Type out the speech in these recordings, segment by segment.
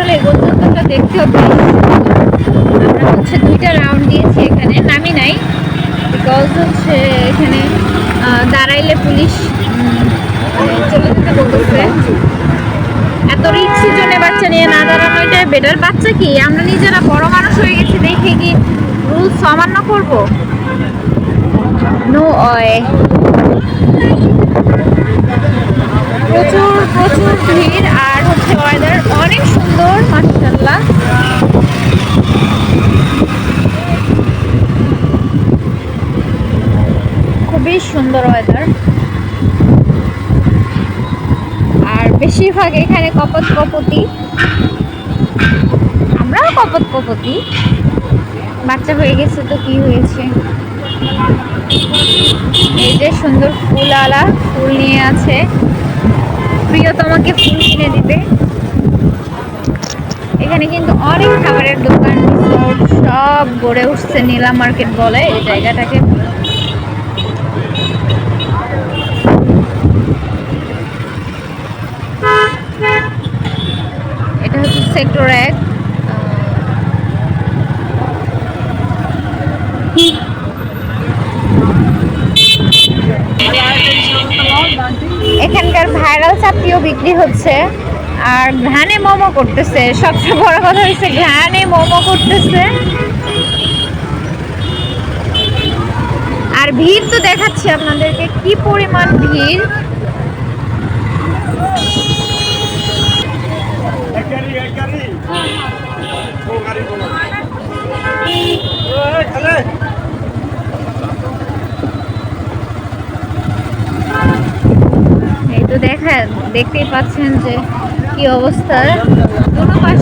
আসলে গোলচত্বরটা দেখতেও ভালো আমরা হচ্ছে দুইটা রাউন্ড দিয়েছি এখানে নামি নাই। বিকজ হচ্ছে এখানে দাঁড়াইলে পুলিশ মানে চলে যেতে বলতেছে। এত রিক্সি জন্য বাচ্চা নিয়ে না দাঁড়ানো, এটাই বেটার বাচ্চা কি? আমরা নিজেরা বড় মানুষ হয়ে গেছি, দেখে কি রুলস অমান্য করব? নো অয় প্রচুর প্রচুর ভিড় আর হচ্ছে ওয়েদার অনেক সুন্দর মাশাআল্লাহ খুবই সুন্দর ওয়েদার আর বেশিরভাগ এখানে কপত কপতি। আমরাও কপত কপতি। বাচ্চা হয়ে গেছে তো কি হয়েছে? এই যে সুন্দর ফুলওয়ালা ফুল নিয়ে আছে। প্রিয় তোমাকে ফুল কিনে দিবে। এখানে কিন্তু অনেক খাবারের দোকান সব গড়ে উঠছে নীলা মার্কেট বলে। এই জায়গাটাকে এটা হচ্ছে সেক্টর এক এখানকার ভাইরাল চাপটিও বিক্রি হচ্ছে। আর ঘানে মোমো করতেছে। সবচেয়ে বড় কথা হচ্ছে ঘানে মোমো করতেছে। আর ভিড় তো দেখাচ্ছি আপনাদেরকে, কি পরিমাণ ভিড় এক গাড়ি এক গাড়ি ও গাড়ি বলো ওই খালে এই তো দেখা দেখতেই পাচ্ছেন যে কি অবস্থা। দুটো জমজমাট।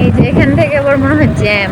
এই যে এখান থেকে আবার মনে হয় জ্যাম।